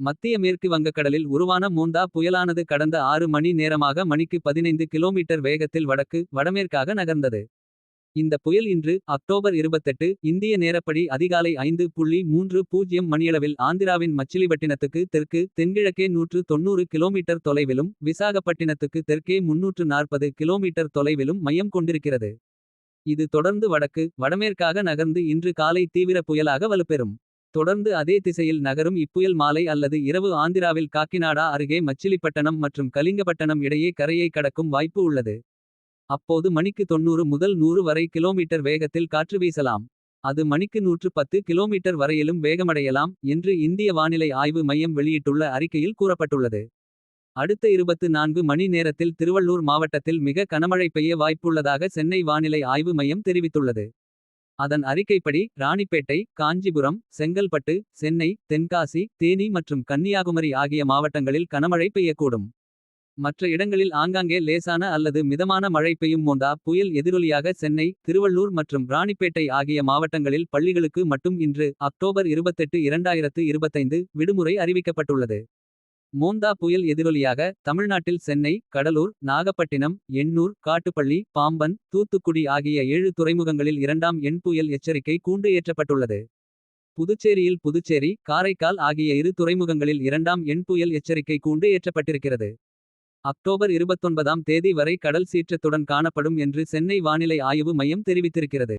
மத்திய மேற்கு வங்கக்கடலில் உருவான மூந்தா புயலானது கடந்த ஆறு மணி நேரமாக மணிக்கு 15 கிலோமீட்டர் வேகத்தில் வடக்கு வடமேற்காக நகர்ந்தது. இந்த புயல் இன்று அக்டோபர் 28 இந்திய நேரப்படி அதிகாலை 5.30 மணியளவில் ஆந்திராவின் மச்சிலிபட்டினத்துக்கு தெற்கு தென்கிழக்கே 190 கிலோமீட்டர் தொலைவிலும் விசாகப்பட்டினத்துக்கு தெற்கே 340 கிலோமீட்டர் தொலைவிலும் மையம் கொண்டிருக்கிறது. இது தொடர்ந்து வடக்கு வடமேற்காக நகர்ந்து இன்று காலை தீவிர புயலாக வலுப்பெறும். தொடர்ந்து அதே திசையில் நகரும் இப்புயல் மாலை அல்லது இரவு ஆந்திராவில் காக்கிநாடா அருகே மச்சிலிப்பட்டணம் மற்றும் கலிங்கப்பட்டணம் இடையே கரையை கடக்கும் வாய்ப்பு உள்ளது. அப்போது மணிக்கு 90 முதல் நூறு வரை கிலோமீட்டர் வேகத்தில் காற்று வீசலாம். அது மணிக்கு 110 கிலோமீட்டர் வரையிலும் வேகமடையலாம். என்று இந்திய வானிலை ஆய்வு மையம் வெளியிட்டுள்ள அறிக்கையில் கூறப்பட்டுள்ளது. அடுத்த 24 மணி நேரத்தில் திருவள்ளூர் மாவட்டத்தில் மிக கனமழை பெய்ய வாய்ப்புள்ளதாக சென்னை வானிலை ஆய்வு மையம் தெரிவித்துள்ளது. அதன் அறிக்கைப்படி ராணிப்பேட்டை காஞ்சிபுரம் செங்கல்பட்டு சென்னை தென்காசி தேனி மற்றும் கன்னியாகுமரி ஆகிய மாவட்டங்களில் கனமழை பெய்யக்கூடும். மற்ற இடங்களில் ஆங்காங்கே லேசான அல்லது மிதமான மழை பெய்யும் மோந்தா புயல் எதிரொலியாக சென்னை திருவள்ளூர் மற்றும் ராணிப்பேட்டை ஆகிய மாவட்டங்களில் பள்ளிகளுக்கு மட்டும் இன்று அக்டோபர் 28 2025 விடுமுறை அறிவிக்கப்பட்டுள்ளது. மோந்தா புயல் எதிரொலியாக தமிழ்நாட்டில் சென்னை கடலூர் நாகப்பட்டினம் எண்ணூர் காட்டுப்பள்ளி பாம்பன் தூத்துக்குடி ஆகிய ஏழு துறைமுகங்களில் இரண்டாம் எண் புயல் எச்சரிக்கை கூண்டு ஏற்றப்பட்டுள்ளது. புதுச்சேரியில் புதுச்சேரி காரைக்கால் ஆகிய இரு துறைமுகங்களில் இரண்டாம் எண் புயல் எச்சரிக்கை கூண்டு ஏற்றப்பட்டிருக்கிறது. அக்டோபர் 29ஆம் தேதி வரை கடல் சீற்றத்துடன் காணப்படும் என்று சென்னை வானிலை ஆய்வு மையம் தெரிவித்திருக்கிறது.